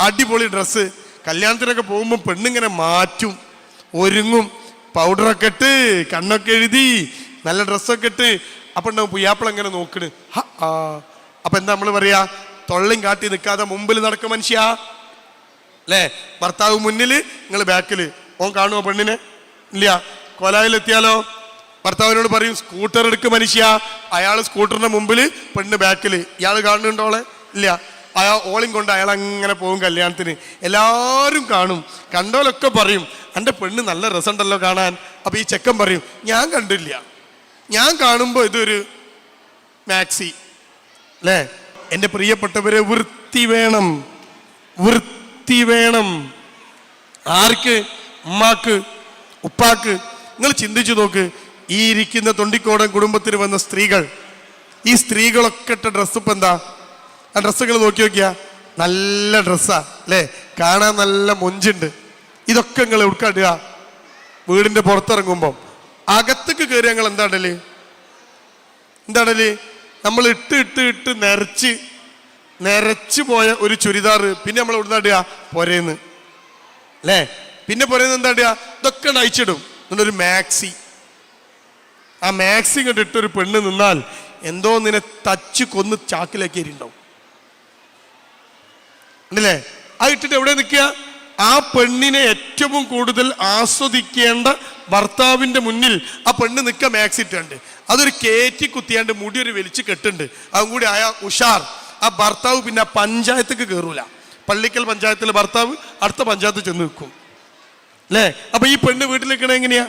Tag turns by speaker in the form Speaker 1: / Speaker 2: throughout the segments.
Speaker 1: അടിപൊളി ഡ്രസ്സ് കല്യാണത്തിനൊക്കെ പോകുമ്പോൾ പെണ്ണിങ്ങനെ മാറ്റും ഒരുങ്ങും. പൗഡറൊക്കെ ഇട്ട് കണ്ണൊക്കെ എഴുതി നല്ല ഡ്രസ്സൊക്കെ ഇട്ട്. അപ്പം ഉണ്ടാവും പുയ്യാപ്പിള ഇങ്ങനെ നോക്കണ്. ആ. അപ്പൊ എന്താ നമ്മൾ പറയാ? തൊള്ളിയും കാട്ടി നിൽക്കാതെ മുമ്പിൽ നടക്കും മനുഷ്യാ. അല്ലേ ഭർത്താവ് മുന്നിൽ നിങ്ങൾ ബാക്കിൽ ഓൻ കാണുമോ പെണ്ണിനെ? ഇല്ല. കൊലായിലെത്തിയാലോ? ഭർത്താവിനോട് പറയും സ്കൂട്ടർ എടുക്ക് മനുഷ്യ. അയാൾ സ്കൂട്ടറിന്റെ മുമ്പിൽ പെണ്ണ് ബാക്കിൽ ഇയാൾ കാണുന്നുണ്ടോളെ ഇല്ല. അയാൾ ഓളിയും കൊണ്ട് അയാൾ അങ്ങനെ പോകും കല്യാണത്തിന്. എല്ലാവരും കാണും. കണ്ടോലൊക്കെ പറയും എന്റെ പെണ്ണ് നല്ല രസമുണ്ടല്ലോ കാണാൻ. അപ്പോൾ ഈ ചെക്കൻ പറയും ഞാൻ കണ്ടില്ല. ഞാൻ കാണുമ്പോൾ ഇതൊരു മാക്സി. അല്ലേ? എന്റെ പ്രിയപ്പെട്ടവരെ വൃത്തി വേണം. വൃത്തി വേണം. ആർക്ക്? ഉമ്മാക്ക്. ഉപ്പാക്ക്. നിങ്ങൾ ചിന്തിച്ചു നോക്ക്. ഈ ഇരിക്കുന്ന തൊണ്ടിക്കോടൻ കുടുംബത്തിന് വന്ന സ്ത്രീകൾ ഈ സ്ത്രീകളൊക്കെ ഇട്ട ഡ്രസ്സ് ഇപ്പം എന്താ? ആ ഡ്രസ്സുകൾ നോക്കി നോക്കിയാ? നല്ല ഡ്രസ്സാ അല്ലേ? കാണാൻ നല്ല മൊഞ്ചുണ്ട്. ഇതൊക്കെ നിങ്ങൾ എവിടുക്കാടുക വീടിന്റെ പുറത്തിറങ്ങുമ്പം. അകത്തേക്ക് കയറി ഞങ്ങൾ എന്താ ഇടൽ? എന്താണല്ലേ നമ്മൾ ഇട്ട് ഇട്ട് ഇട്ട് നിറച്ച് നിറച്ചു പോയ ഒരു ചുരിദാർ. പിന്നെ നമ്മൾ ഇവിടെ ഇടുക? പൊരേന്ന്. അല്ലേ? പിന്നെ പൊരേന്ന് എന്താ ഇതൊക്കെ അയച്ചിടും. എന്നിട്ടൊരു മാക്സി. ആ മാക്സി കണ്ടിട്ടൊരു പെണ്ണ് നിന്നാൽ എന്തോ നിന്നെ തച്ച് കൊന്ന് ചാക്കിലേക്ക് എരിണ്ടാവും ഉണ്ടല്ലേ ആയിട്ട് എവിടെ നിൽക്കുക? ആ പെണ്ണിനെ ഏറ്റവും കൂടുതൽ ആസ്വദിക്കേണ്ട ഭർത്താവിന്റെ മുന്നിൽ ആ പെണ്ണ് നിൽക്ക മാക്സ് അതൊരു കയറ്റി കുത്തിയാണ്ട് മുടി ഒരു വലിച്ചു കെട്ടുണ്ട്. അതും കൂടി ആയ ഉഷാർ. ആ ഭർത്താവ് പിന്നെ പഞ്ചായത്തേക്ക് കയറൂല പള്ളിക്കൽ പഞ്ചായത്തിലെ ഭർത്താവ് അടുത്ത പഞ്ചായത്ത് ചെന്ന് നിൽക്കും. അല്ലേ? അപ്പൊ ഈ പെണ്ണ് വീട്ടിൽ നിൽക്കണ എങ്ങനെയാ?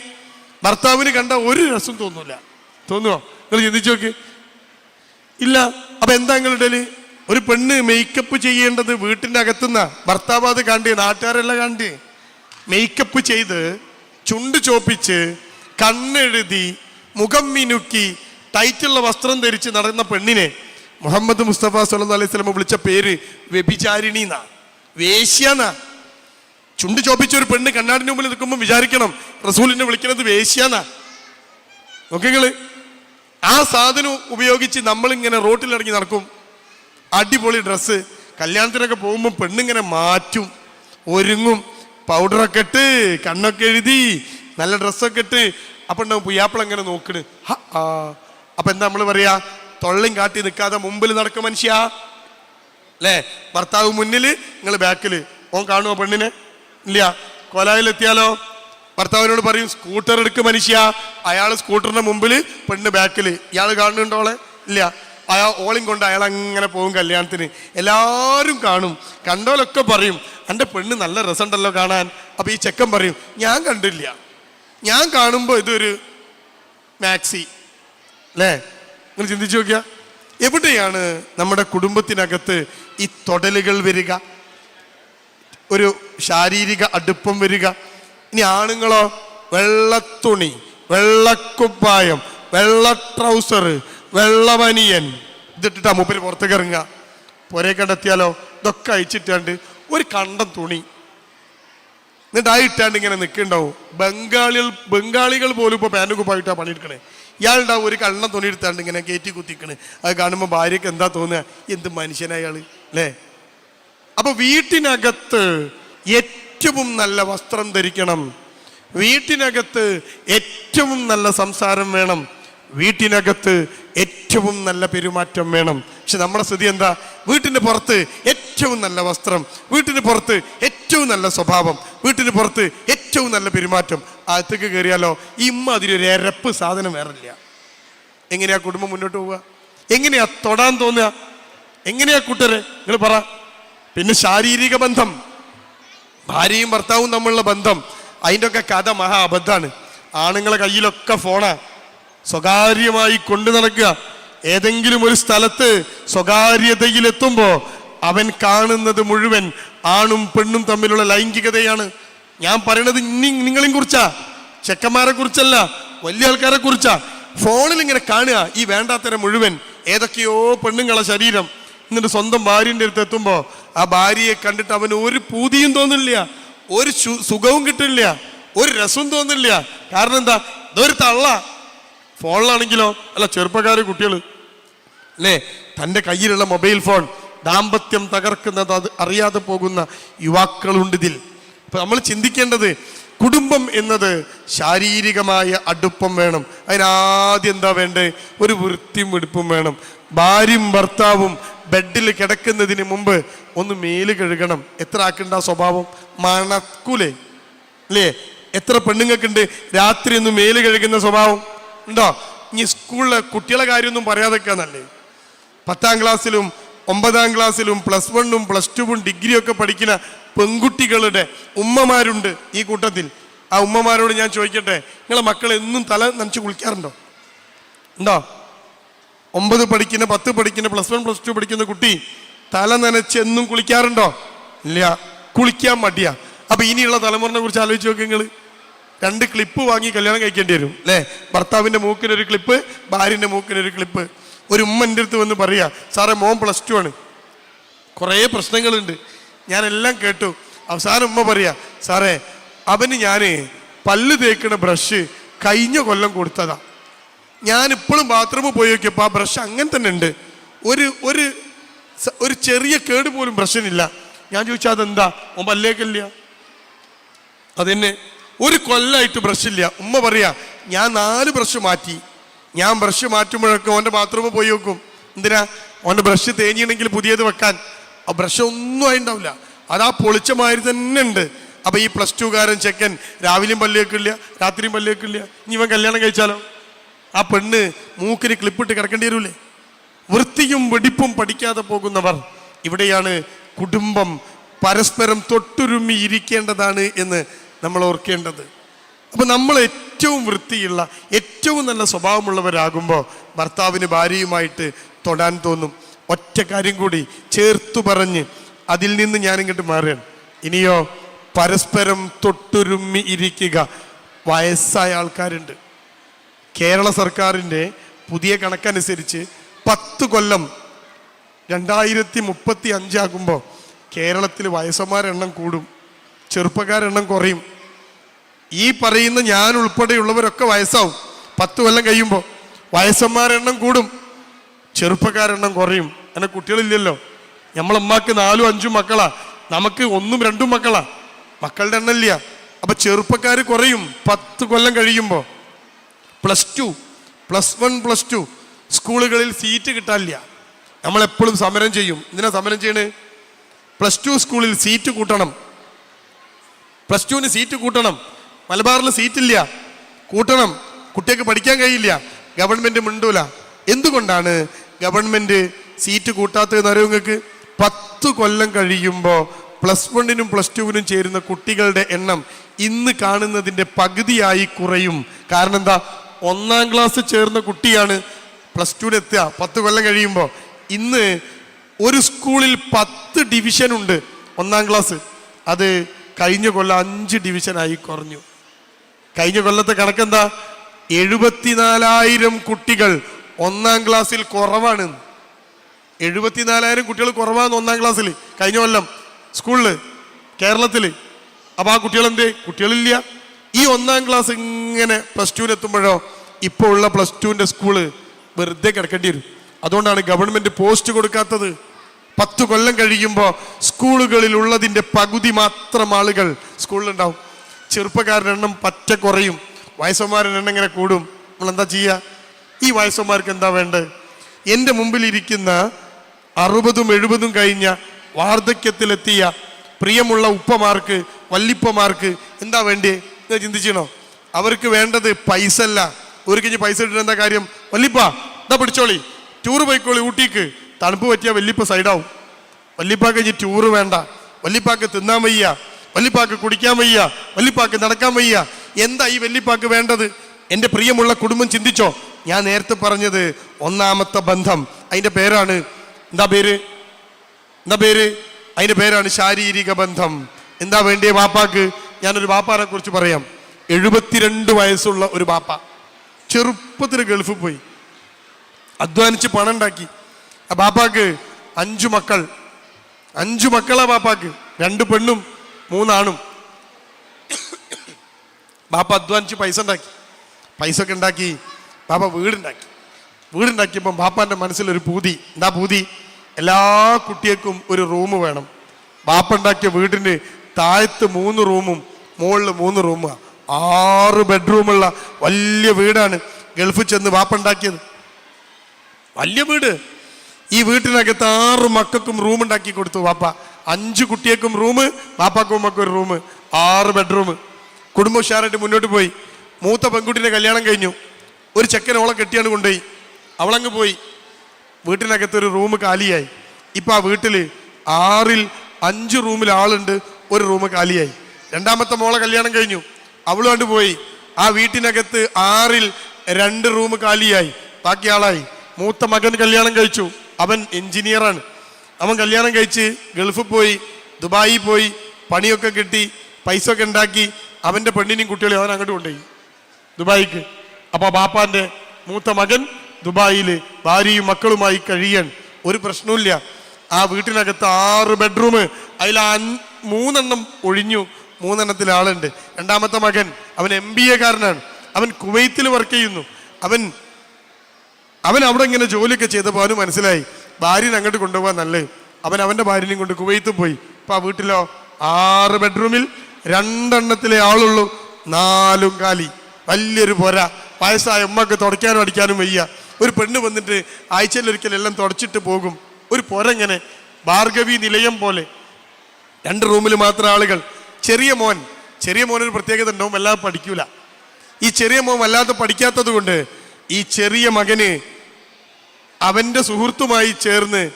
Speaker 1: ഭർത്താവിന് കണ്ട ഒരു രസം തോന്നൂല. തോന്നുവോ? നിങ്ങൾ ചിന്തിച്ചു നോക്ക്. ഇല്ല. അപ്പൊ എന്താ നിങ്ങളുടെ ഒരു പെണ്ണ് മേക്കപ്പ് ചെയ്യേണ്ടത് വീട്ടിന്റെ അകത്തുനിന്ന. ഭർത്താവ് അത് കണ്ടേ നാട്ടുകാരെല്ലാം കണ്ടേ. മേക്കപ്പ് ചെയ്ത് ചുണ്ട് ചോപ്പിച്ച് കണ്ണെഴുതി മുഖം മിനുക്കി ടൈറ്റുള്ള വസ്ത്രം ധരിച്ച് നടന്ന പെണ്ണിനെ മുഹമ്മദ് മുസ്തഫ സല്ലല്ലാഹു അലൈഹി വസല്ലം വിളിച്ച പേര് വ്യഭിചാരിണി എന്നാ. വേശ്യാന്നാ ചുണ്ട് ചോപ്പിച്ച ഒരു പെണ്ണ് കണ്ണാടിന് മുമ്പിൽ നിൽക്കുമ്പോൾ വിചാരിക്കണം റസൂലിനെ വിളിക്കുന്നത് വേശ്യാന്നാ നോക്കിങ്ങൾ ആ സാധനം ഉപയോഗിച്ച് നമ്മളിങ്ങനെ റോട്ടിലിറങ്ങി നടക്കും. അടിപൊളി ഡ്രസ്സ് കല്യാണത്തിനൊക്കെ പോകുമ്പോൾ പെണ്ണിങ്ങനെ മാറ്റും ഒരുങ്ങും. പൗഡറൊക്കെ ഇട്ട് കണ്ണൊക്കെ എഴുതി നല്ല ഡ്രസ്സൊക്കെ ഇട്ട്. അപ്പം ഉണ്ടാവും പുയ്യാപ്പിള എങ്ങനെ നോക്കണ്. അപ്പൊ എന്താ നമ്മൾ പറയാ? തൊള്ളയും കാട്ടി നിൽക്കാതെ മുമ്പിൽ നടക്കും മനുഷ്യ. അല്ലേ ഭർത്താവ് മുന്നിൽ നിങ്ങൾ ബാക്കിൽ ഓൻ കാണുമോ പെണ്ണിനെ? ഇല്ല. കൊലായിലെത്തിയാലോ? ഭർത്താവിനോട് പറയും സ്കൂട്ടർ എടുക്കും മനുഷ്യ. അയാൾ സ്കൂട്ടറിന്റെ മുമ്പിൽ പെണ്ണ് ബാക്കിൽ ഇയാൾ കാണുന്നുണ്ടോളെ ഇല്ല. അയാൾ ഓളിയും കൊണ്ട് അയാൾ അങ്ങനെ പോകും കല്യാണത്തിന്. എല്ലാവരും കാണും. കണ്ടോലൊക്കെ പറയും എന്റെ പെണ്ണ് നല്ല രസമുണ്ടല്ലോ കാണാൻ. അപ്പോൾ ഈ ചെക്കൻ പറയും ഞാൻ കണ്ടില്ല. ഞാൻ കാണുമ്പോൾ ഇതൊരു മാക്സി. അല്ലേ? നിങ്ങൾ ചിന്തിച്ചു നോക്കിയാ. എവിടെയാണ് നമ്മുടെ കുടുംബത്തിനകത്ത് ഈ തൊടലുകൾ വരിക? ഒരു ശാരീരിക അടുപ്പം വരിക? ഇനി ആണുങ്ങളോ? വെള്ളത്തുണി വെള്ളക്കുപ്പായം വെള്ള ട്രൗസർ വെള്ളമനിയൻ. ഇതിട്ടിട്ടാ മൂപ്പര് പുറത്തേക്ക് ഇറങ്ങുക. പുരേ കണ്ടെത്തിയാലോ ഇതൊക്കെ അയച്ചിട്ടാണ്ട് ഒരു കണ്ടം തുണി. എന്നിട്ട് ആ ഇട്ടാണ്ട് ഇങ്ങനെ നിൽക്കുന്നുണ്ടാവും. ബംഗാളികൾ ബംഗാളികൾ പോലും ഇപ്പോൾ പാന്റ് കുപ്പായിട്ടാണ് പണിയെടുക്കണേ ഇയാളുണ്ടാവും ഒരു കണ്ണം തുണി എടുത്താണ്ട് ഇങ്ങനെ കയറ്റി കുത്തിക്കണ്. അത് കാണുമ്പോൾ ഭാര്യയ്ക്ക് എന്താ തോന്നുക? എന്ത് മനുഷ്യനായാൾ അല്ലേ? അപ്പോൾ വീട്ടിനകത്ത് ഏറ്റവും നല്ല വസ്ത്രം ധരിക്കണം. വീട്ടിനകത്ത് ഏറ്റവും നല്ല സംസാരം വേണം. വീട്ടിനകത്ത് ഏറ്റവും നല്ല പെരുമാറ്റം വേണം. പക്ഷെ നമ്മുടെ സ്ഥിതി എന്താ? വീട്ടിന് പുറത്ത് ഏറ്റവും നല്ല വസ്ത്രം വീട്ടിന് പുറത്ത് ഏറ്റവും നല്ല സ്വഭാവം വീട്ടിന് പുറത്ത് ഏറ്റവും നല്ല പെരുമാറ്റം. അകത്തേക്ക് കയറിയാലോ? ഇമ്മ അതിലൊരു എരപ്പ് സാധനം വേറില്ല എങ്ങനെയാ കുടുംബം മുന്നോട്ട് പോവുക? എങ്ങനെയാ തൊടാൻ തോന്നുക? എങ്ങനെയാ കൂട്ടരെ? നിങ്ങൾ പറ. പിന്നെ ശാരീരിക ബന്ധം. ഭാര്യയും ഭർത്താവും തമ്മിലുള്ള ബന്ധം. അതിന്റെ ഒക്കെ കഥ മഹാ അബദ്ധമാണ് ആണുങ്ങളെ കയ്യിലൊക്കെ ഫോണാ. സ്വകാര്യമായി കൊണ്ടു നടക്കുക. ഏതെങ്കിലും ഒരു സ്ഥലത്ത് സ്വകാര്യതയിലെത്തുമ്പോ അവൻ കാണുന്നത് മുഴുവൻ ആണും പെണ്ണും തമ്മിലുള്ള ലൈംഗികതയാണ്. ഞാൻ പറയണത് ഇനി നിങ്ങളെയും കുറിച്ചാ. ചെക്കന്മാരെ കുറിച്ചല്ല വലിയ ആൾക്കാരെ കുറിച്ചാ. ഫോണിൽ ഇങ്ങനെ കാണുക ഈ വേണ്ടാത്തരം മുഴുവൻ ഏതൊക്കെയോ പെണ്ണുങ്ങളെ ശരീരം. എന്നിട്ട് സ്വന്തം ഭാര്യന്റെ അടുത്ത് എത്തുമ്പോൾ ആ ഭാര്യയെ കണ്ടിട്ട് അവന് ഒരു പൂതിയും തോന്നില്ല ഒരു സുഖവും കിട്ടില്ല ഒരു രസവും തോന്നില്ല കാരണം എന്താ? ഇതൊരു തള്ള. ഫോണിലാണെങ്കിലോ? അല്ല ചെറുപ്പക്കാർ കുട്ടികൾ അല്ലേ? തന്റെ കയ്യിലുള്ള മൊബൈൽ ഫോൺ ദാമ്പത്യം തകർക്കുന്നത് അത് അറിയാതെ പോകുന്ന യുവാക്കളുണ്ട് ഇതിൽ. അപ്പം നമ്മൾ ചിന്തിക്കേണ്ടത് കുടുംബം എന്നത് ശാരീരികമായ അടുപ്പം വേണം. അതിനാദ്യം എന്താ വേണ്ടേ? ഒരു വൃത്തിയും വെടുപ്പും വേണം. ഭാര്യയും ഭർത്താവും ബെഡിൽ കിടക്കുന്നതിന് മുമ്പ് ഒന്ന് മേൽ കഴുകണം. എത്ര ആക്കണ്ട സ്വഭാവം? മണക്കൂലേ. അല്ലേ? എത്ര പെണ്ണുങ്ങൾക്കുണ്ട്? രാത്രി ഒന്ന് മേൽ കഴുകുന്ന സ്വഭാവം. ഉണ്ടോ? ഇനി സ്കൂളിലെ കുട്ടികളെ കാര്യമൊന്നും പറയാതൊക്കെയാണല്ലേ പത്താം ക്ലാസ്സിലും ഒമ്പതാം ക്ലാസ്സിലും പ്ലസ് വണ്ണും പ്ലസ് ടുവും ഡിഗ്രിയൊക്കെ പഠിക്കുന്ന പെൺകുട്ടികളുടെ ഉമ്മമാരുണ്ട് ഈ കൂട്ടത്തിൽ. ആ ഉമ്മമാരോട് ഞാൻ ചോദിക്കട്ടെ നിങ്ങളെ മക്കൾ എന്നും തല നനച്ച് കുളിക്കാറുണ്ടോ? ഉണ്ടോ? ഒമ്പത് പഠിക്കുന്ന പത്ത് പഠിക്കുന്ന പ്ലസ് വൺ പ്ലസ് ടു പഠിക്കുന്ന കുട്ടി തല നനച്ച് എന്നും കുളിക്കാറുണ്ടോ? ഇല്ല. കുളിക്കാൻ മടിയാ. അപ്പൊ ഇനിയുള്ള തലമുറനെ കുറിച്ച് ആലോചിച്ച് നോക്കുക നിങ്ങൾ രണ്ട് ക്ലിപ്പ് വാങ്ങി കല്യാണം കഴിക്കേണ്ടി വരും അല്ലേ? ഭർത്താവിന്റെ മൂക്കിനൊരു ക്ലിപ്പ് ഭാര്യന്റെ മൂക്കിനൊരു ക്ലിപ്പ് ഒരു ഉമ്മ എന്റെ അടുത്ത് വന്ന് പറയാ സാറേ മോൻ പ്ലസ് ടു ആണ്. കുറേ പ്രശ്നങ്ങളുണ്ട്. ഞാൻ എല്ലാം കേട്ടു. അവസാനം ഉമ്മ പറയാ സാറേ അവന് ഞാൻ പല്ല് തേക്കണ ബ്രഷ് കഴിഞ്ഞ കൊല്ലം കൊടുത്തതാ. ഞാൻ ഇപ്പോഴും ബാത്റൂമിൽ പോയി നോക്കിയപ്പോൾ ആ ബ്രഷ് അങ്ങനെ തന്നെ ഉണ്ട്. ഒരു ഒരു ഒരു ചെറിയ കേട് പോലും ബ്രഷിനില്ല ഞാൻ ചോദിച്ചാൽ അതെന്താ? ഓൻ പല്ലേക്കല്ല അതെന്നെ. ഒരു കൊല്ലായിട്ട് ബ്രഷ് ഇല്ല ഉമ്മ പറയാ ഞാൻ നാല് ബ്രഷ് മാറ്റി. ഞാൻ ബ്രഷ് മാറ്റുമ്പോഴൊക്കെ ഓന്റെ ബാത്റൂമിൽ പോയി നോക്കും. എന്തിനാ? ഓന്റെ ബ്രഷ് തേഞ്ഞിണെങ്കിൽ പുതിയത് വെക്കാൻ. ആ ബ്രഷ് ഒന്നും ആയിണ്ടാവില്ല അതാ പൊളിച്ച മാതിരി തന്നെ ഉണ്ട്. അപ്പൊ ഈ പ്ലസ് ടുകാരൻ ചെക്കൻ രാവിലെയും പല്ലേക്കില്ല രാത്രിയും പല്ലേക്കില്ല ഇനി ഇവൻ കല്യാണം കഴിച്ചാലോ? ആ പെണ്ണ് മൂക്കിന് ക്ലിപ്പിട്ട് കിടക്കേണ്ടി വരൂലേ? വൃത്തിയും വെടിപ്പും പഠിക്കാതെ പോകുന്നവർ ഇവിടെയാണ് കുടുംബം പരസ്പരം തൊട്ടുരുമി ഇരിക്കേണ്ടതാണ് എന്ന് നമ്മൾ ഓർക്കേണ്ടത്. അപ്പോൾ നമ്മൾ ഏറ്റവും വൃത്തിയുള്ള ഏറ്റവും നല്ല സ്വഭാവമുള്ളവരാകുമ്പോൾ ഭർത്താവിന് ഭാര്യയുമായിട്ട് തൊടാൻ തോന്നും. ഒറ്റ കാര്യം കൂടി ചേർത്തു പറഞ്ഞ് അതിൽ നിന്ന് ഞാനിങ്ങോട്ട് മാറുകയാണ്. ഇനിയോ പരസ്പരം തൊട്ടുരുമ്മി ഇരിക്കുക. വയസ്സായ ആൾക്കാരുണ്ട്. കേരള സർക്കാരിന്റെ പുതിയ കണക്കനുസരിച്ച് പത്ത് കൊല്ലം രണ്ടായിരത്തി മുപ്പത്തി അഞ്ചാകുമ്പോൾ കേരളത്തിൽ വയസ്സന്മാരെണ്ണം കൂടും. ചെറുപ്പക്കാരെണ്ണം കുറയും. ഈ പറയുന്ന ഞാൻ ഉൾപ്പെടെയുള്ളവരൊക്കെ വയസ്സാവും. പത്ത് കൊല്ലം കഴിയുമ്പോൾ വയസ്സന്മാരെണ്ണം കൂടും. ചെറുപ്പക്കാരെണ്ണം കുറയും. എന്നെ കുട്ടികളില്ലല്ലോ. നമ്മളമ്മക്ക് നാലും അഞ്ചും മക്കളാ. നമുക്ക് ഒന്നും രണ്ടും മക്കളാ. മക്കളുടെ എണ്ണം ഇല്ല അപ്പൊ ചെറുപ്പക്കാർ കുറയും. പത്ത് കൊല്ലം കഴിയുമ്പോൾ plus two. Plus one plus two. സ്കൂളുകളിൽ സീറ്റ് കിട്ടാനില്ല. നമ്മളെപ്പോഴും സമരം ചെയ്യും. എന്തിനാ സമരം ചെയ്യണേ? പ്ലസ് ടു സ്കൂളിൽ സീറ്റ് കൂട്ടണം. പ്ലസ് ടുവിന് സീറ്റ് കൂട്ടണം. മലബാറിൽ സീറ്റില്ല. കൂട്ടണം. കുട്ടികൾക്ക് പഠിക്കാൻ കഴിയില്ല. ഗവൺമെന്റ് മിണ്ടൂല. എന്തുകൊണ്ടാണ് ഗവൺമെന്റ് സീറ്റ് കൂട്ടാത്തതെന്ന് അറിയോ നിങ്ങൾക്ക്? പത്ത് കൊല്ലം കഴിയുമ്പോൾ പ്ലസ് വണ്ണിനും പ്ലസ് ടുവിനും ചേരുന്ന കുട്ടികളുടെ എണ്ണം ഇന്ന് കാണുന്നതിന്റെ പകുതിയായി കുറയും. കാരണം എന്താ? ഒന്നാം ക്ലാസ് ചേർന്ന കുട്ടിയാണ് പ്ലസ് ടുവിന് എത്തുക. പത്ത് കൊല്ലം കഴിയുമ്പോൾ ഇന്ന് ഒരു സ്കൂളിൽ പത്ത് ഡിവിഷൻ ഉണ്ട് ഒന്നാം ക്ലാസ്. അത് കഴിഞ്ഞ കൊല്ലം അഞ്ച് ഡിവിഷനായി കുറഞ്ഞു. കഴിഞ്ഞ കൊല്ലത്തെ കണക്കെന്താ? എഴുപത്തിനാലായിരം കുട്ടികൾ ഒന്നാം ക്ലാസ്സിൽ കുറവാണ്. എഴുപത്തിനാലായിരം കുട്ടികൾ കുറവാണ് ഒന്നാം ക്ലാസ്സിൽ കഴിഞ്ഞ കൊല്ലം സ്കൂളിൽ കേരളത്തിൽ അപ്പൊ ആ കുട്ടികൾ എന്തേ കുട്ടികളില്ല. ഈ ഒന്നാം ക്ലാസ് ഇങ്ങനെ പ്ലസ് ടുവിന് എത്തുമ്പോഴോ ഇപ്പോൾ ഉള്ള പ്ലസ് ടുവിന്റെ സ്കൂൾ വെറുതെ കിടക്കേണ്ടി വരും. അതുകൊണ്ടാണ് ഗവൺമെന്റ് പോസ്റ്റ് കൊടുക്കാത്തത്. പത്ത് കൊല്ലം കഴിയുമ്പോൾ സ്കൂളുകളിൽ ഉള്ളതിന്റെ പകുതി മാത്രം ആളുകൾ സ്കൂളിലുണ്ടാവും. ചെറുപ്പക്കാരുടെ എണ്ണം പറ്റ കുറയും. വയസ്സന്മാരുടെ എണ്ണം ഇങ്ങനെ കൂടും. നമ്മളെന്താ ചെയ്യുക ഈ വയസ്സന്മാർക്ക് എന്താ വേണ്ടത്? എന്റെ മുമ്പിൽ ഇരിക്കുന്ന അറുപതും എഴുപതും കഴിഞ്ഞ വാർദ്ധക്യത്തിലെത്തിയ പ്രിയമുള്ള ഉപ്പമാർക്ക് വല്ലിപ്പമാർക്ക് എന്താ വേണ്ടേ? നിങ്ങൾ ചിന്തിച്ചണോ അവർക്ക് വേണ്ടത് പൈസ അല്ല ഒരു കഴിഞ്ഞ് പൈസ ഇട്ടിട്ട് എന്താ കാര്യം? വല്ലിപ്പ എന്താ പിടിച്ചോളി. ടൂർ പോയിക്കോളി ഊട്ടിക്ക്. തണുപ്പ് പറ്റിയാൽ വല്യപ്പ സൈഡാവും. വല്ലിപ്പാക്ക് ഇനി ടൂറ് വേണ്ട. വല്ലിപ്പാക്ക് തിന്നാൻ വയ്യ. വല്ലിപ്പാക്ക് കുടിക്കാൻ വയ്യ. വല്ലിപ്പാക്ക് നടക്കാൻ വയ്യ. എന്താ ഈ വല്ലിപ്പാക്ക് വേണ്ടത്? എന്റെ പ്രിയമുള്ള കുടുംബം ചിന്തിച്ചോ? ഞാൻ നേരത്തെ പറഞ്ഞത് ഒന്നാമത്തെ ബന്ധം. അതിന്റെ പേരാണ് എന്താ പേര്? എന്താ പേര്? അതിന്റെ പേരാണ് ശാരീരിക ബന്ധം. എന്താ വേണ്ടിയ ബാപ്പാക്ക് ഞാനൊരു വാപ്പാനെ കുറിച്ച് പറയാം. എഴുപത്തിരണ്ട് വയസ്സുള്ള ഒരു ബാപ്പ ചെറുപ്പത്തിൽ ഗൾഫിൽ പോയി. അധ്വാനിച്ച് പണം ഉണ്ടാക്കി ബാപ്പാക്ക് അഞ്ചു മക്കൾ. അഞ്ചു മക്കളാ ബാപ്പാക്ക്. രണ്ട് പെണ്ണും മൂന്നാണും. ബാപ്പ അധ്വാനിച്ച് പൈസ ഉണ്ടാക്കി പൈസ ഒക്കെ ഉണ്ടാക്കി ബാപ്പ വീടുണ്ടാക്കി. വീടുണ്ടാക്കിയപ്പം ബാപ്പാന്റെ മനസ്സിലൊരു പൂതി. എന്താ പൂതി? എല്ലാ കുട്ടികൾക്കും ഒരു റൂം വേണം. ബാപ്പ ഉണ്ടാക്കിയ വീടിന് താഴത്ത് മൂന്ന് റൂമും മുകളിൽ മൂന്ന് റൂമാണ് ആറ് ബെഡ്റൂമുള്ള വലിയ വീടാണ് ഗൾഫിൽ ചെന്ന് ബാപ്പ ഉണ്ടാക്കിയത്. വലിയ വീട്. ഈ വീട്ടിനകത്ത് ആറ് മക്കൾക്കും റൂം ഉണ്ടാക്കി കൊടുത്തു. വാപ്പ അഞ്ച് കുട്ടിയേക്കും റൂം വാപ്പാക്കും ഉമ്മക്കും ഒരു റൂം ആറ് ബെഡ്റൂം കുടുംബം ഉഷാറായിട്ട് മുന്നോട്ട് പോയി. മൂത്ത പെൺകുട്ടിയുടെ കല്യാണം കഴിഞ്ഞു. ഒരു ചെക്കൻ ഓളെ കെട്ടിയാണ് കൊണ്ടുപോയി. അവളങ്ങ് പോയി. വീട്ടിനകത്ത് ഒരു റൂം കാലിയായി. ഇപ്പം ആ വീട്ടിൽ ആറിൽ അഞ്ച് റൂമിൽ ആളുണ്ട് ഒരു റൂം കാലിയായി. രണ്ടാമത്തെ മോളെ കല്യാണം കഴിഞ്ഞു. അവളുമായിട്ട് പോയി. ആ വീട്ടിനകത്ത് ആറിൽ രണ്ട് റൂം കാലിയായി. ബാക്കി ആളായി. മൂത്ത മകൻ കല്യാണം കഴിച്ചു. അവൻ എഞ്ചിനീയറാണ്. അവൻ കല്യാണം കഴിച്ച് ഗൾഫിൽ പോയി ദുബായിൽ പോയി പണിയൊക്കെ കിട്ടി പൈസ ഒക്കെ ഉണ്ടാക്കി അവന്റെ പെണ്ണിനെയും കുട്ടികളെയും അവൻ അങ്ങോട്ട് കൊണ്ടുപോയി. ദുബായിക്ക്. അപ്പൊ ബാപ്പാന്റെ മൂത്ത മകൻ ദുബായിൽ ഭാര്യയും മക്കളുമായി കഴിയാൻ ഒരു പ്രശ്നവുമില്ല. ആ വീട്ടിനകത്ത് ആറ് ബെഡ്റൂം അതിൽ മൂന്നെണ്ണം ഒഴിഞ്ഞു മൂന്നെണ്ണത്തിൽ ആളുണ്ട്. രണ്ടാമത്തെ മകൻ അവൻ എം ബി എക്കാരനാണ് അവൻ കുവൈത്തിൽ വർക്ക് ചെയ്യുന്നു. അവൻ അവൻ അവിടെ ഇങ്ങനെ ജോലിയൊക്കെ ചെയ്തപ്പോൾ അവന് മനസ്സിലായി ഭാര്യനെ അങ്ങോട്ട് കൊണ്ടുപോകാൻ നല്ലത്. അവൻ അവന്റെ ഭാര്യനെയും കൊണ്ട് കുവൈത്ത് പോയി. ഇപ്പം ആ വീട്ടിലോ ആറ് ബെഡ്റൂമിൽ രണ്ടെണ്ണത്തിലെ ആളുള്ളൂ നാലും കാലി. വലിയൊരു പൊര. വയസ്സായ ഉമ്മക്ക് തുടയ്ക്കാനും അടിക്കാനും വയ്യ. ഒരു പെണ്ണ് വന്നിട്ട് ആഴ്ചയിലൊരിക്കൽ എല്ലാം തുടച്ചിട്ട് പോകും. ഒരു പൊര ഇങ്ങനെ ഭാർഗവി നിലയം പോലെ. രണ്ട് റൂമിൽ മാത്രം ആളുകൾ. ചെറിയ മോൻ. ചെറിയ മോനൊരു പ്രത്യേകത ഉണ്ടാവും വല്ലാതെ പഠിക്കൂല. ഈ ചെറിയ മോൻ വല്ലാതെ പഠിക്കാത്തത് കൊണ്ട് ഈ ചെറിയ മകന് അവന്റെ സുഹൃത്തുമായി ചേർന്ന്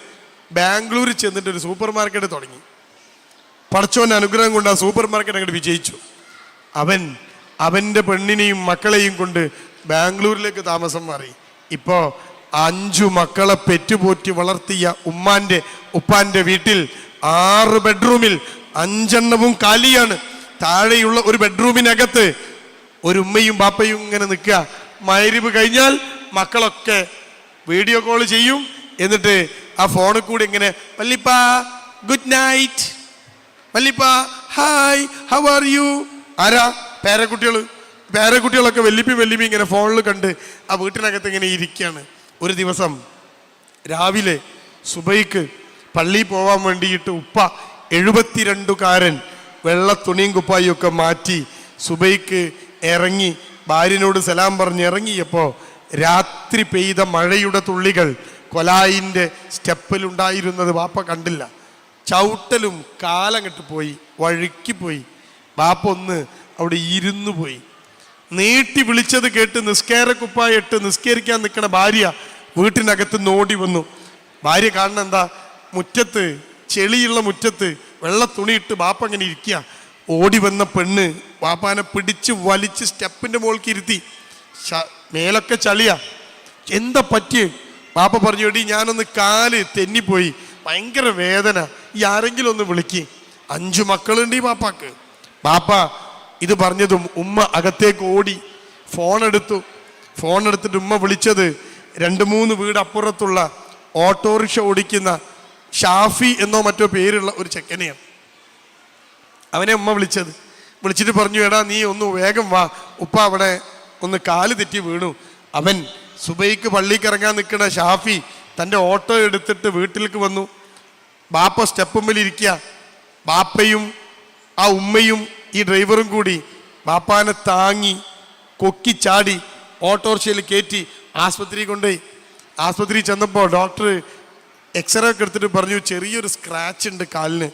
Speaker 1: ബാംഗ്ലൂരിൽ ചെന്നിട്ട് ഒരു സൂപ്പർ മാർക്കറ്റ് തുടങ്ങി. പടച്ചോന്റെ അനുഗ്രഹം കൊണ്ട് ആ സൂപ്പർ മാർക്കറ്റ് അങ്ങോട്ട് വിജയിച്ചു. അവൻ അവന്റെ പെണ്ണിനെയും മക്കളെയും കൊണ്ട് ബാംഗ്ലൂരിലേക്ക് താമസം മാറി. ഇപ്പോൾ അഞ്ചു മക്കളെ പെറ്റുപോറ്റി വളർത്തിയ ഉമ്മാന്റെ ഉപ്പാന്റെ വീട്ടിൽ ആറ് ബെഡ്റൂമിൽ അഞ്ചെണ്ണവും കാലിയാണ്. താഴെയുള്ള ഒരു ബെഡ്റൂമിനകത്ത് ഒരു ഉമ്മയും ബാപ്പയും ഇങ്ങനെ നിൽക്കുക. മയരിവ് കഴിഞ്ഞാൽ മക്കളൊക്കെ വീഡിയോ കോൾ ചെയ്യും. എന്നിട്ട് ആ ഫോണിൽ കൂടി ഇങ്ങനെ വല്ലിപ്പ ഗുഡ് നൈറ്റ് വല്ലിപ്പ ഹായ് ഹൗ ആർ യു ആരാ? പേരക്കുട്ടികൾ പേരക്കുട്ടികളൊക്കെ വല്ലിപ്പി വല്ലിപ്പി ഇങ്ങനെ ഫോണിൽ കണ്ട് ആ വീട്ടിനകത്ത് ഇങ്ങനെ ഇരിക്കുകയാണ് ഒരു ദിവസം രാവിലെ സുബൈക്ക് പള്ളിയിൽ പോകാൻ വേണ്ടിയിട്ട് ഉപ്പ എഴുപത്തിരണ്ടുകാരൻ വെള്ള തുണിയും കുപ്പായും ഒക്കെ മാറ്റി സുബൈക്ക് ഇറങ്ങി ഭാര്യനോട് സലാം പറഞ്ഞ് ഇറങ്ങിയപ്പോൾ രാത്രി പെയ്ത മഴയുടെ തുള്ളികൾ കൊലായിന്റെ സ്റ്റെപ്പിലുണ്ടായിരുന്നത് വാപ്പ കണ്ടില്ല. ചവിട്ടലും കാലങ്ങട്ട് പോയി വഴുക്കി പോയി ബാപ്പ ഒന്ന് അവിടെ ഇരുന്നു പോയി. നീട്ടി വിളിച്ചത് കേട്ട് നിസ്കേരക്കുപ്പായിട്ട് നിസ്കരിക്കാൻ നിൽക്കണ ഭാര്യ വീട്ടിനകത്ത് നോടി വന്നു. ഭാര്യ കാണുന്ന എന്താ? മുറ്റത്ത് ചെളിയുള്ള മുറ്റത്ത് വെള്ള തുണിയിട്ട് ബാപ്പ അങ്ങനെ ഇരിക്കുക. ഓടി വന്ന പെണ്ണ് ബാപ്പാനെ പിടിച്ച് വലിച്ച് സ്റ്റെപ്പിന്റെ മുകൾക്ക് ഇരുത്തി മേലൊക്കെ ചളിയാ. എന്താ പറ്റിയേ? പാപ്പ പറഞ്ഞു എടി ഞാനൊന്ന് കാൽ തെന്നിപ്പോയി. ഭയങ്കര വേദന. ഈ ആരെങ്കിലും ഒന്ന് വിളിക്ക്. അഞ്ചു മക്കളുണ്ട് ഈ പാപ്പാക്ക് പാപ്പ ഇത് പറഞ്ഞതും ഉമ്മ അകത്തേക്ക് ഓടി ഫോൺ എടുത്തു. ഫോൺ എടുത്തിട്ട് ഉമ്മ വിളിച്ചത് രണ്ട് മൂന്ന് വീട് അപ്പുറത്തുള്ള ഓട്ടോറിക്ഷ ഓടിക്കുന്ന ഷാഫി എന്നോ മറ്റോ പേരുള്ള ഒരു ചെക്കനെയാണ്. അവനെ ഉമ്മ വിളിച്ചത്. വിളിച്ചിട്ട് പറഞ്ഞു എടാ നീ ഒന്ന് വേഗം വാ. ഉപ്പ അവിടെ ഒന്ന് കാൽ തെറ്റി വീണു. അവൻ സുബൈക്ക് പള്ളിക്ക് ഇറങ്ങാൻ നിൽക്കുന്ന ഷാഫി തന്റെ ഓട്ടോ എടുത്തിട്ട് വീട്ടിലേക്ക് വന്നു. ബാപ്പ സ്റ്റെപ്പുമ്പിൽ ഇരിക്കുക ബാപ്പയും ആ ഉമ്മയും ഈ ഡ്രൈവറും കൂടി ബാപ്പാനെ താങ്ങി കൊക്കി ചാടി ഓട്ടോറിക്ഷയിൽ കയറ്റി ആശുപത്രി കൊണ്ടുപോയി. ആശുപത്രി ചെന്നപ്പോൾ ഡോക്ടർ എക്സ്റേ ഒക്കെ എടുത്തിട്ട് പറഞ്ഞു ചെറിയൊരു സ്ക്രാച്ച് ഉണ്ട് കാലിന്.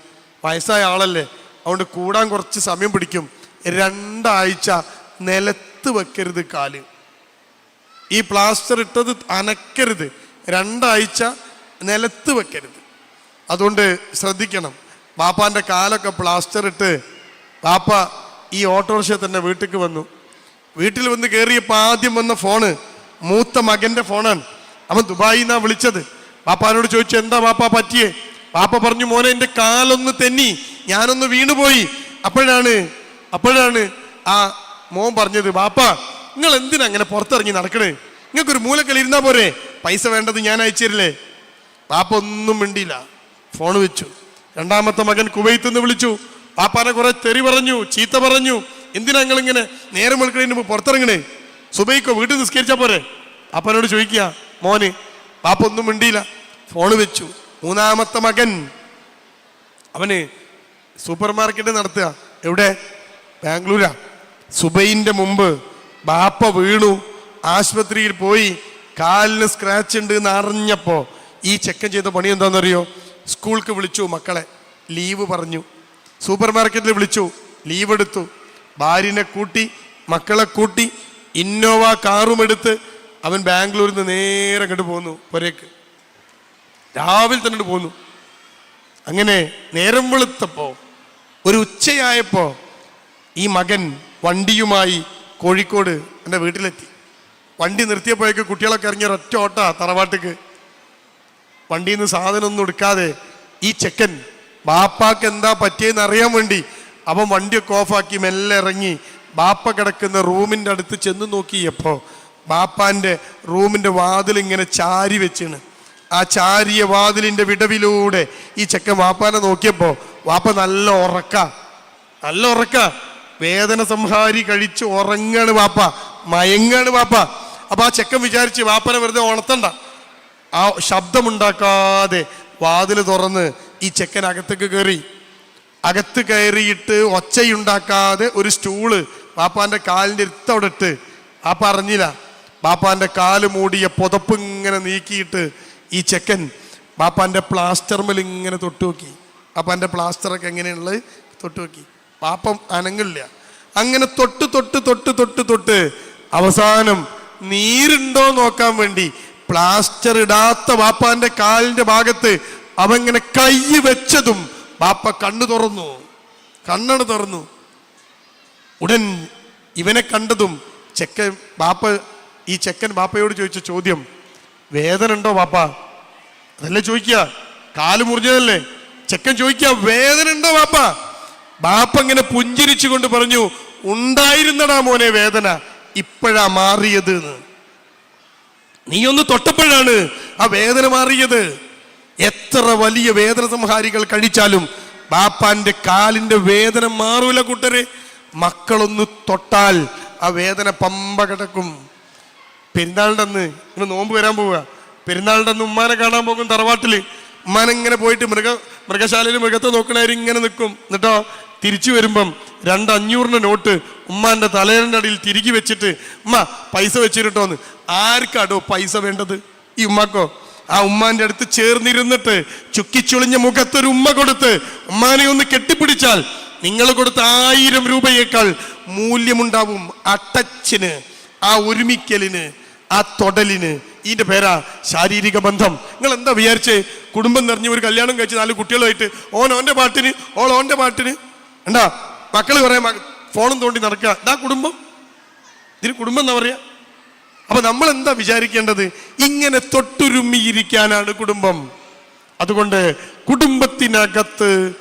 Speaker 1: വയസ്സായ ആളല്ലേ. അതുകൊണ്ട് കൂടാൻ കുറച്ച് സമയം പിടിക്കും. രണ്ടാഴ്ച നിലത്ത് വെക്കരുത് കാൽ. ഈ പ്ലാസ്റ്റർ ഇട്ടത് അനക്കരുത്. രണ്ടാഴ്ച നിലത്ത് വെക്കരുത്. അതുകൊണ്ട് ശ്രദ്ധിക്കണം. ബാപ്പാന്റെ കാലൊക്കെ പ്ലാസ്റ്റർ ഇട്ട് ബാപ്പ ഈ ഓട്ടോറിക്ഷ തന്നെ വീട്ടിലേക്ക് വന്നു. വീട്ടിൽ വന്ന് കയറിയപ്പോൾ ആദ്യം വന്ന ഫോണ് മൂത്ത മകന്റെ ഫോണാണ് അവൻ ദുബായിൽ നിന്നാണ് വിളിച്ചത്. ബാപ്പാനോട് ചോദിച്ചു എന്താ ബാപ്പ പറ്റിയേ? ബാപ്പ പറഞ്ഞു മോനെ എന്റെ കാലൊന്ന് തെന്നി. ഞാനൊന്ന് വീണുപോയി. അപ്പോഴാണ് അപ്പോഴാണ് ആ മോൻ പറഞ്ഞത് ബാപ്പ നിങ്ങൾ എന്തിനാ അങ്ങനെ പുറത്തിറങ്ങി നടക്കണേ? നിങ്ങൾക്കൊരു മൂലക്കൽ ഇരുന്നാ പോരെ? പൈസ വേണ്ടത് ഞാൻ അയച്ചു തരില്ലേ? പാപ്പ ഒന്നും മിണ്ടിയില്ല. ഫോൺ വെച്ചു. രണ്ടാമത്തെ മകൻ കുവൈത്ത് നിന്ന് വിളിച്ചു. പാപ്പാനെ കുറെ തെറി പറഞ്ഞു ചീത്ത പറഞ്ഞു. എന്തിനാ നിങ്ങൾ ഇങ്ങനെ നേരം വിളിക്കണേ മുമ്പ് പുറത്തിറങ്ങണേ? സുബൈക്കോ വീട്ടിൽ നിസ്കരിച്ചാ പോരെ? പാപ്പനോട് ചോദിക്കുക മോന് പാപ്പ ഒന്നും മിണ്ടിയില്ല. ഫോൺ വെച്ചു. മൂന്നാമത്തെ മകൻ അവന് സൂപ്പർ മാർക്കറ്റ് നടത്തുക. എവിടെ? ബാംഗ്ലൂരാ. സുബൈന്റെ മുമ്പ് ബാപ്പ വീണു. ആശുപത്രിയിൽ പോയി കാലിന് സ്ക്രാച്ച് ഉണ്ട് എന്ന് അറിഞ്ഞപ്പോൾ ഈ ചെക്കൻ ചെയ്ത പണി എന്താണെന്നറിയോ? സ്കൂൾക്ക് വിളിച്ചു മക്കളെ ലീവ് പറഞ്ഞു. സൂപ്പർ മാർക്കറ്റിൽ വിളിച്ചു ലീവ് എടുത്തു. ഭാര്യനെ കൂട്ടി മക്കളെ കൂട്ടി ഇന്നോവ കാറും എടുത്ത് അവൻ ബാംഗ്ലൂരിൽ നിന്ന് നേരെ അങ്ങോട്ട് പോന്നു പുരേക്ക് രാവിലെ തന്നെ പോന്നു. അങ്ങനെ നേരം വെളുത്തപ്പോൾ ഒരു ഉച്ചയായപ്പോ ഈ മകൻ വണ്ടിയുമായി കോഴിക്കോട് എന്റെ വീട്ടിലെത്തി. വണ്ടി നിർത്തിയപ്പോഴേക്ക് കുട്ടികളൊക്കെ ഇറങ്ങിയ ഒറ്റ ഓട്ട തറവാട്ടിക്ക്. വണ്ടിയിൽ നിന്ന് സാധനമൊന്നും എടുക്കാതെ ഈ ചെക്കൻ ബാപ്പാക്ക് എന്താ പറ്റിയെന്ന് അറിയാൻ വേണ്ടി അവൻ വണ്ടിയൊക്കെ ഓഫാക്കി മെല്ലെ ഇറങ്ങി ബാപ്പ കിടക്കുന്ന റൂമിന്റെ അടുത്ത് ചെന്ന് നോക്കിയപ്പോൾ ബാപ്പാന്റെ റൂമിന്റെ വാതിൽ ഇങ്ങനെ ചാരി വെച്ചാണ്. ആ ചാരിയ വാതിലിന്റെ വിടവിലൂടെ ഈ ചെക്കൻ വാപ്പാനെ നോക്കിയപ്പോൾ വാപ്പ നല്ല ഉറക്ക നല്ല ഉറക്ക. വേദന സംഹാരി കഴിച്ച് ഉറങ്ങാണ് വാപ്പ. മയങ്ങാണ് വാപ്പ. അപ്പൊ ആ ചെക്കൻ വിചാരിച്ച് വാപ്പനെ വെറുതെ ഉണർത്തണ്ട. ആ ശബ്ദമുണ്ടാക്കാതെ വാതിൽ തുറന്ന് ഈ ചെക്കൻ അകത്തേക്ക് കയറി അകത്ത് കയറിയിട്ട് ഒച്ചയുണ്ടാക്കാതെ ഒരു സ്റ്റൂൾ പാപ്പാന്റെ കാലിന്റെ ഇരുത്തവിടെ ഇട്ട്. പാപ്പ അറിഞ്ഞില്ല പാപ്പാന്റെ കാൽ മൂടിയ പുതപ്പ് ഇങ്ങനെ നീക്കിയിട്ട് ഈ ചെക്കൻ പാപ്പാന്റെ പ്ലാസ്റ്റർമൽ ഇങ്ങനെ തൊട്ടു നോക്കി പാപ്പാന്റെ പ്ലാസ്റ്ററൊക്കെ എങ്ങനെയുള്ളത് തൊട്ടു നോക്കി പാപ്പം അനങ്ങില്ല. അങ്ങനെ തൊട്ട് തൊട്ട് തൊട്ട് തൊട്ട് തൊട്ട് അവസാനം നീരുണ്ടോ നോക്കാൻ വേണ്ടി പ്ലാസ്റ്റർ ഇടാത്ത ബാപ്പാന്റെ കാലിന്റെ ഭാഗത്ത് അവങ്ങനെ കൈ വെച്ചതും ബാപ്പ കണ്ണു തുറന്നു. കണ്ണട തുറന്നു. ഉടൻ ഇവനെ കണ്ടതും ചെക്കൻ ബാപ്പ ഈ ചെക്കൻ ബാപ്പയോട് ചോദിച്ച ചോദ്യം വേദന ഉണ്ടോ ബാപ്പ? അതല്ലേ ചോദിക്കുക. കാൽ മുറിഞ്ഞതല്ലേ? ചെക്കൻ ചോദിക്കുക വേദന ഉണ്ടോ ബാപ്പ? ബാപ്പ ഇങ്ങനെ പുഞ്ചിരിച്ചുകൊണ്ട് പറഞ്ഞു ഉണ്ടായിരുന്നടാ മോനെ വേദന ഇപ്പോഴാ മാറിയത് നീ ഒന്ന് തൊട്ടപ്പോഴാണ് ആ വേദന മാറിയത്. എത്ര വലിയ വേദന സംഹാരികൾ കഴിച്ചാലും ബാപ്പാന്റെ കാലിന്റെ വേദന മാറൂല കൂട്ടരെ. മക്കളൊന്ന് തൊട്ടാൽ ആ വേദന പമ്പ കിടക്കും. പെരുന്നാളിന്റെ അന്ന് നോമ്പ് വരാൻ പോവുക. പെരുന്നാളിന്റെ അന്ന് ഉമ്മാനെ കാണാൻ പോകും തറവാട്ടിൽ. ഉമ്മാനെ ഇങ്ങനെ പോയിട്ട് മൃഗ മൃഗശാലയിൽ മൃഗത്തെ നോക്കണവർ ഇങ്ങനെ നിൽക്കും എന്നിട്ടോ തിരിച്ചു വരുമ്പം രണ്ട് നോട്ട് ഉമ്മാന്റെ തലേന്റെ അടിയിൽ തിരികെ വെച്ചിട്ട് ഉമ്മ പൈസ വെച്ചിട്ടോന്ന് ആർക്കാടോ പൈസ വേണ്ടത്? ഈ ഉമ്മാക്കോ? ആ ഉമ്മാന്റെ അടുത്ത് ചേർന്നിരുന്നിട്ട് ചുക്കിച്ചുളിഞ്ഞ മുഖത്തൊരു ഉമ്മ കൊടുത്ത് ഉമ്മാനെ ഒന്ന് കെട്ടിപ്പിടിച്ചാൽ നിങ്ങൾ കൊടുത്ത ആയിരം രൂപയേക്കാൾ മൂല്യമുണ്ടാവും ആ ടച്ചിന് ആ ഒരുമിക്കലിന്. ആ തൊടലിന്. ഇതിന്റെ പേരാ ശാരീരിക ബന്ധം. നിങ്ങൾ എന്താ വിചാരിച്ചേ? കുടുംബം നിറഞ്ഞ് ഒരു കല്യാണം കഴിച്ച് നാല് കുട്ടികളുമായിട്ട് ഓൻ ഓന്റെ പാട്ടിന് ഓൾ ഓന്റെ പാട്ടിന്. എന്താ മക്കൾ പറയാ ഫോണും തോണ്ടി നടക്കുക. ഇതാ കുടുംബം. ഇതിന് കുടുംബം എന്താ പറയാ? അപ്പൊ നമ്മൾ എന്താ വിചാരിക്കേണ്ടത്? ഇങ്ങനെ തൊട്ടുരുമ്മിയിരിക്കാനാണ് കുടുംബം. അതുകൊണ്ട് കുടുംബത്തിനകത്ത്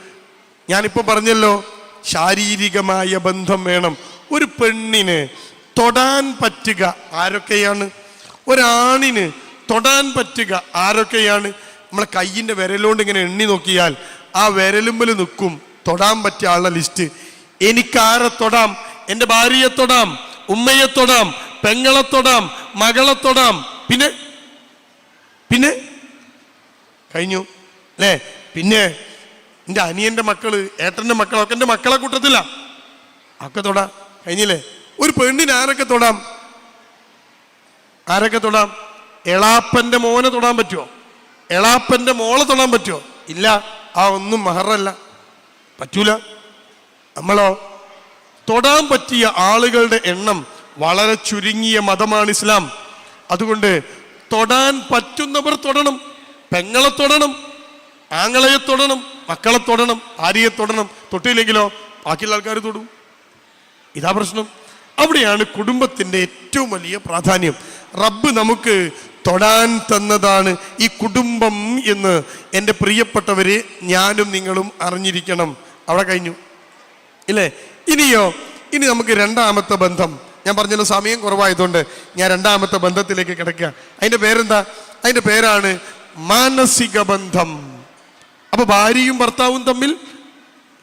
Speaker 1: ഞാനിപ്പോ പറഞ്ഞല്ലോ ശാരീരികമായ ബന്ധം വേണം. ഒരു പെണ്ണിന് തൊടാൻ പറ്റുക ആരൊക്കെയാണ്? ഒരാണിന് തൊടാൻ പറ്റുക ആരൊക്കെയാണ്? നമ്മളെ കയ്യിന്റെ വിരലുകൊണ്ട് ഇങ്ങനെ എണ്ണി നോക്കിയാൽ ആ വിരലുമ്പിൽ നിൽക്കും. തൊടാൻ പറ്റിയ ആളുടെ ലിസ്റ്റ്. എനിക്കാരെ തൊടാം എന്റെ ഭാര്യയെ തൊടാം ഉമ്മയെ തൊടാം പെങ്ങളെ തൊടാം മകളെ തൊടാം. പിന്നെ പിന്നെ കഴിഞ്ഞു. അല്ലേ? പിന്നെ എന്റെ അനിയന്റെ മക്കൾ ഏട്ടന്റെ മക്കളൊക്കെ എന്റെ മക്കളെ കൂട്ടത്തില്ല ഒക്കെ തൊടാം. കഴിഞ്ഞില്ലേ? ഒരു പെണ്ണിന് ആരൊക്കെ തൊടാം? ആരൊക്കെ തൊടാം? എളാപ്പന്റെ മോനെ തൊടാൻ പറ്റുമോ എളാപ്പന്റെ മോളെ തൊടാൻ പറ്റുമോ ഇല്ല ആ ഒന്നും മഹറല്ല. പറ്റൂല. നമ്മളോ? തൊടാൻ പറ്റിയ ആളുകളുടെ എണ്ണം വളരെ ചുരുങ്ങിയ മതമാണ് ഇസ്ലാം. അതുകൊണ്ട് തൊടാൻ പറ്റുന്നവർ തൊടണം. പെങ്ങളെ തൊടണം. ആങ്ങളയെ തൊടണം. മക്കളെ തൊടണം. ഭാര്യയെ തൊടണം. തൊട്ടില്ലെങ്കിലോ ബാക്കിയുള്ള ആൾക്കാർ തൊടും. ഇതാ പ്രശ്നം. അവിടെയാണ് കുടുംബത്തിന്റെ ഏറ്റവും വലിയ പ്രാധാന്യം. റബ്ബ് നമുക്ക് തൊടാൻ തന്നതാണ് ഈ കുടുംബം എന്ന് എന്റെ പ്രിയപ്പെട്ടവരെ ഞാനും നിങ്ങളും അറിഞ്ഞിരിക്കണം. അവിടെ കഴിഞ്ഞു. ഇല്ലേ? ഇനിയോ ഇനി നമുക്ക് രണ്ടാമത്തെ ബന്ധം. ഞാൻ പറഞ്ഞല്ലോ സമയം കുറവായതുകൊണ്ട് ഞാൻ രണ്ടാമത്തെ ബന്ധത്തിലേക്ക് കിടക്കുക. അതിന്റെ പേരെന്താ? അതിന്റെ പേരാണ് മാനസിക ബന്ധം. അപ്പോൾ ഭാര്യയും ഭർത്താവും തമ്മിൽ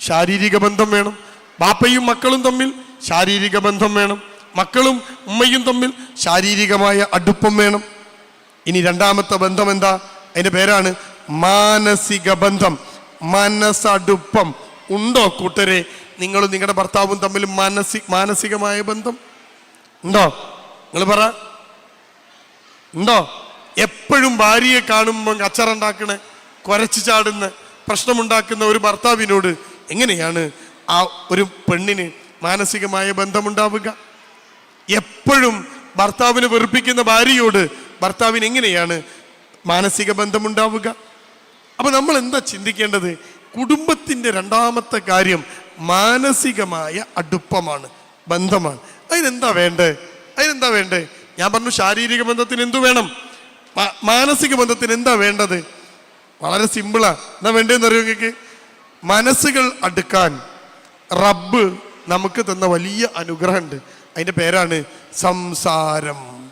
Speaker 1: ശാരീരിക ബന്ധം വേണം. ബാപ്പയും മക്കളും തമ്മിൽ ശാരീരിക ബന്ധം വേണം. മക്കളും ഉമ്മയും തമ്മിൽ ശാരീരികമായ അടുപ്പം വേണം. ഇനി രണ്ടാമത്തെ ബന്ധം എന്താ? അതിന്റെ പേരാണ് മാനസിക ബന്ധം. മനസ്സടുപ്പം. ഉണ്ടോ കൂട്ടരെ? നിങ്ങളും നിങ്ങളുടെ ഭർത്താവും തമ്മിൽ മാനസി മാനസികമായ ബന്ധം? ഉണ്ടോ? നിങ്ങൾ പറ. ഉണ്ടോ? എപ്പോഴും ഭാര്യയെ കാണുമ്പോൾ അച്ചറുണ്ടാക്കണേ കുരച്ചു ചാടുന്ന പ്രശ്നമുണ്ടാക്കുന്ന ഒരു ഭർത്താവിനോട് എങ്ങനെയാണ് ആ ഒരു പെണ്ണിന് മാനസികമായ ബന്ധമുണ്ടാവുക. എപ്പോഴും ഭർത്താവിനെ വെറുപ്പിക്കുന്ന ഭാര്യയോട് ഭർത്താവിന് എങ്ങനെയാണ് മാനസിക ബന്ധമുണ്ടാവുക? അപ്പൊ നമ്മൾ എന്താ ചിന്തിക്കേണ്ടത്? കുടുംബത്തിന്റെ രണ്ടാമത്തെ കാര്യം മാനസികമായ അടുപ്പമാണ് ബന്ധമാണ്. അതിനെന്താ വേണ്ടേ? അതിനെന്താ വേണ്ടേ? ഞാൻ പറഞ്ഞു ശാരീരിക ബന്ധത്തിന് എന്തു വേണം? മാനസിക ബന്ധത്തിന് എന്താ വേണ്ടത്? വളരെ സിമ്പിളാണ് എന്താ വേണ്ടതെന്ന് അറിയോ നിങ്ങൾക്ക്? മനസ്സുകൾ അടുക്കാൻ റബ്ബ് നമുക്ക് തന്ന വലിയ അനുഗ്രഹമുണ്ട്. അതിന്റെ പേരാണ് സംസാരം.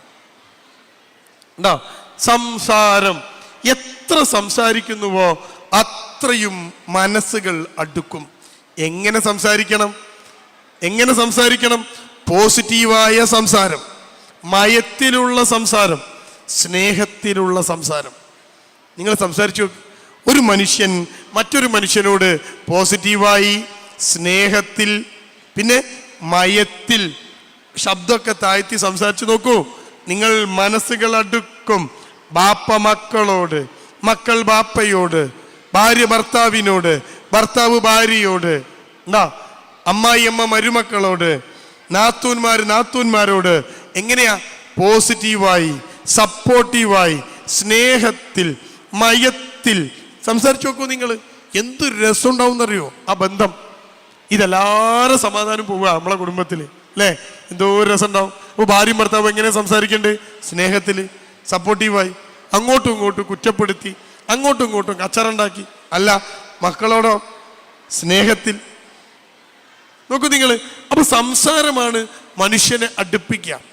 Speaker 1: ഉണ്ടോ? സംസാരം. എത്ര സംസാരിക്കുന്നുവോ അത്രയും മനസ്സുകൾ അടുക്കും. എങ്ങനെ സംസാരിക്കണം? എങ്ങനെ സംസാരിക്കണം? പോസിറ്റീവായ സംസാരം. മയത്തിലുള്ള സംസാരം. സ്നേഹത്തിലുള്ള സംസാരം. നിങ്ങൾ സംസാരിച്ചു ഒരു മനുഷ്യൻ മറ്റൊരു മനുഷ്യനോട് പോസിറ്റീവായി സ്നേഹത്തിൽ പിന്നെ മയത്തിൽ. ശബ്ദമൊക്കെ താഴ്ത്തി സംസാരിച്ചു നോക്കൂ. നിങ്ങൾ മനസ്സുകൾ അടുക്കും ബാപ്പ മക്കളോട് മക്കൾ ബാപ്പയോട് ഭാര്യ ഭർത്താവിനോട് ഭർത്താവ് ഭാര്യയോട് എന്താ അമ്മായിയമ്മ മരുമക്കളോട് നാത്തൂന്മാർ നാത്തൂന്മാരോട് എങ്ങനെയാ? പോസിറ്റീവായി സപ്പോർട്ടീവായി സ്നേഹത്തിൽ മയത്തിൽ. സംസാരിച്ചു നോക്കൂ നിങ്ങൾ. എന്ത് രസം ഉണ്ടാവും എന്നറിയോ ആ ബന്ധം. ഇതെല്ലാവരും സമാധാനം പോവുക നമ്മളെ കുടുംബത്തിൽ അല്ലേ? എന്തോ ഒരു രസം ഉണ്ടാവും. അപ്പോൾ ഭാര്യയും ഭർത്താവ് എങ്ങനെ സംസാരിക്കണ്ടേ? സ്നേഹത്തിൽ സപ്പോർട്ടീവായി അങ്ങോട്ടും ഇങ്ങോട്ടും കുറ്റപ്പെടുത്തി അങ്ങോട്ടും ഇങ്ങോട്ടും കച്ചറുണ്ടാക്കി. അല്ല മക്കളോടോ സ്നേഹത്തിൽ. നോക്കൂ നിങ്ങൾ അപ്പൊ സംസാരമാണ് മനുഷ്യനെ അടുപ്പിക്കുക.